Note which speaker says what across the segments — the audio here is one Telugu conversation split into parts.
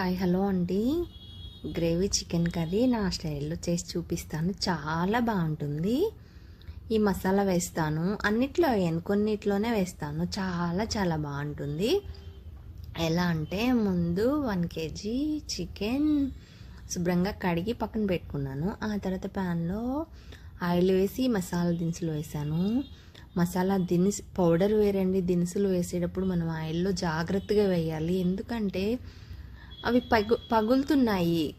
Speaker 1: హాయ్ హలో అండి. గ్రేవీ చికెన్ కర్రీ నా స్టైల్లో చేసి చూపిస్తాను. చాలా బాగుంటుంది. ఈ మసాలా వేస్తాను. అన్నిట్లో వేయను కొన్నిట్లోనే వేస్తాను. చాలా చాలా బాగుంటుంది. ఎలా అంటే ముందు వన్ కేజీ చికెన్ శుభ్రంగా కడిగి పక్కన పెట్టుకున్నాను. ఆ తర్వాత ప్యాన్లో ఆయిల్ వేసి మసాలా దినుసులు వేసాను మసాలా దినుసు పౌడర్ వేరండి. దినుసులు వేసేటప్పుడు మనం ఆయిల్లో జాగ్రత్తగా వేయాలి. ఎందుకంటే అవి పగు పగులుతున్నాయి.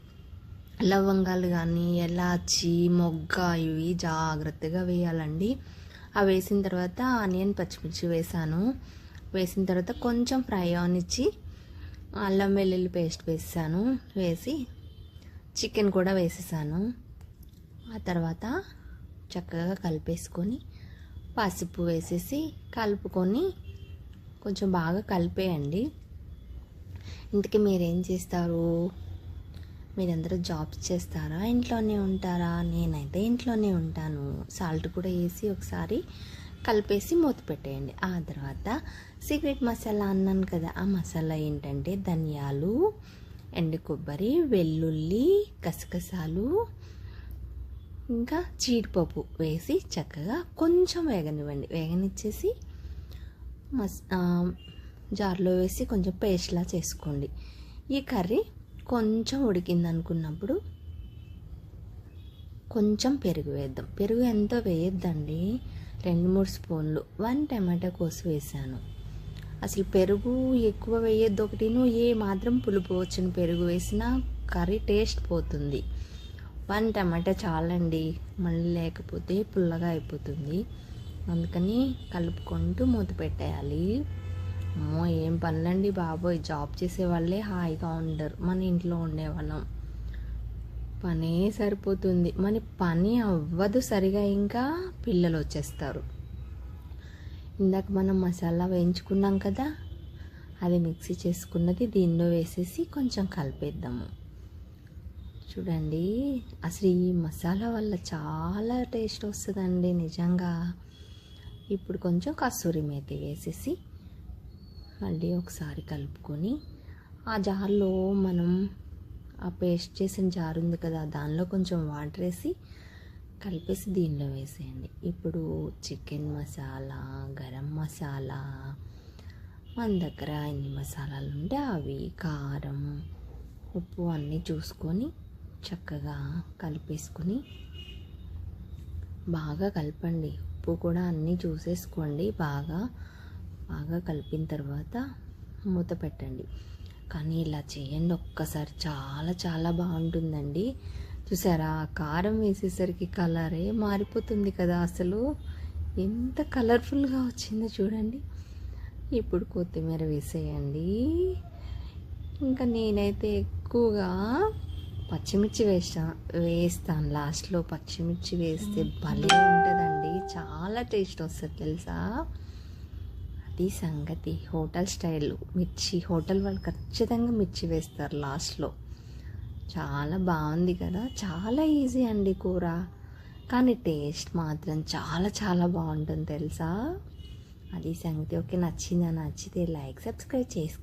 Speaker 1: లవంగాలు కానీ ఎలాచి మొగ్గ ఇవి జాగ్రత్తగా వేయాలండి. అవి వేసిన తర్వాత ఆనియన్ పచ్చిమిర్చి వేసాను. వేసిన తర్వాత కొంచెం ఫ్రై అవనిచ్చి అల్లం వెల్లుల్లి పేస్ట్ వేసాను. వేసి చికెన్ కూడా వేసేసాను. ఆ తర్వాత చక్కగా కలిపేసుకొని పసుపు వేసేసి కలుపుకొని కొంచెం బాగా కలిపేయండి. ఇంతకీ మీరేం చేస్తారు? మీరందరూ జాబ్స్ చేస్తారా? ఇంట్లోనే ఉంటారా? నేనైతే ఇంట్లోనే ఉంటాను. సాల్ట్ కూడా వేసి ఒకసారి కలిపేసి మూత పెట్టేయండి. ఆ తర్వాత సీక్రెట్ మసాలా అన్నాను కదా ఆ మసాలా ఏంటంటే ధనియాలు ఎండు కొబ్బరి వెల్లుల్లి గసగసాలు ఇంకా జీడిపప్పు వేసి చక్కగా కొంచెం వేగనివ్వండి. వేగనిచ్చేసి మస్ జార్లో వేసి కొంచెం పేస్ట్లా చేసుకోండి. ఈ కర్రీ కొంచెం ఉడికింది అనుకున్నప్పుడు కొంచెం పెరుగు వేద్దాం. పెరుగు ఎంతో వేయద్దండి? రెండు మూడు స్పూన్లు. వన్ టమాటా కోసి వేసాను. అసలు పెరుగు ఎక్కువ వేయద్దు ఒకటిను ఏ మాత్రం పులుపు వచ్చిన పెరుగు వేసినా కర్రీ టేస్ట్ పోతుంది. వన్ టమాటా చాలండి. మళ్ళీ లేకపోతే పుల్లగా అయిపోతుంది. అందుకని కలుపుకుంటూ మూత పెట్టేయాలి. అమ్మో ఏం పనులండి బాబోయ్. జాబ్ చేసే వాళ్ళే హాయిగా ఉండరు. మన ఇంట్లో ఉండేవాళ్ళం. పనే సరిపోతుంది. మన పని అవ్వదు సరిగా ఇంకా పిల్లలు వచ్చేస్తారు. ఇందాక మనం మసాలా వేయించుకున్నాం కదా అది మిక్సీ చేసుకున్నది దీనిలో వేసేసి కొంచెం కలిపేద్దాము. చూడండి అసలు ఈ మసాలా వల్ల చాలా టేస్ట్ వస్తుందండి నిజంగా. ఇప్పుడు కొంచెం కస్తూరి మేతి వేసేసి మళ్ళీ ఒకసారి కలుపుకొని ఆ జార్లో మనం ఆ పేస్ట్ చేసిన జార్ ఉంది కదా దానిలో కొంచెం వాటర్ వేసి కలిపేసి దీనిలో వేసేయండి. ఇప్పుడు చికెన్ మసాలా గరం మసాలా మన దగ్గర ఎన్ని మసాలాలు ఉంటే అవి కారం ఉప్పు అన్నీ చూసుకొని చక్కగా కలిపేసుకొని బాగా కలపండి. ఉప్పు కూడా అన్నీ చూసేసుకోండి. బాగా బాగా కలిపిన తర్వాత మూత పెట్టండి. కానీ ఇలా చేయండి ఒక్కసారి. చాలా చాలా బాగుంటుందండి. చూసారా? కారం వేసేసరికి కలరే మారిపోతుంది కదా అసలు. ఎంత కలర్ఫుల్గా వచ్చిందో చూడండి. ఇప్పుడు కొత్తిమీర వేసేయండి. ఇంకా నేనైతే ఎక్కువగా పచ్చిమిర్చి వేస్తా వేస్తాను. లాస్ట్లో పచ్చిమిర్చి వేస్తే భలే ఉంటుందండి. చాలా టేస్ట్ వస్తుంది తెలుసా? అది సంగతి హోటల్ స్టైల్ మిర్చి హోటల్ వాళ్ళు ఖచ్చితంగా మిర్చి వేస్తారు లాస్ట్లో. చాలా బాగుంది కదా? చాలా ఈజీ అండి కూర. కానీ టేస్ట్ మాత్రం చాలా చాలా బాగుంటుంది తెలుసా? అది సంగతి ఓకే. నచ్చిందా? నచ్చితే లైక్ సబ్స్క్రైబ్ చేసుకో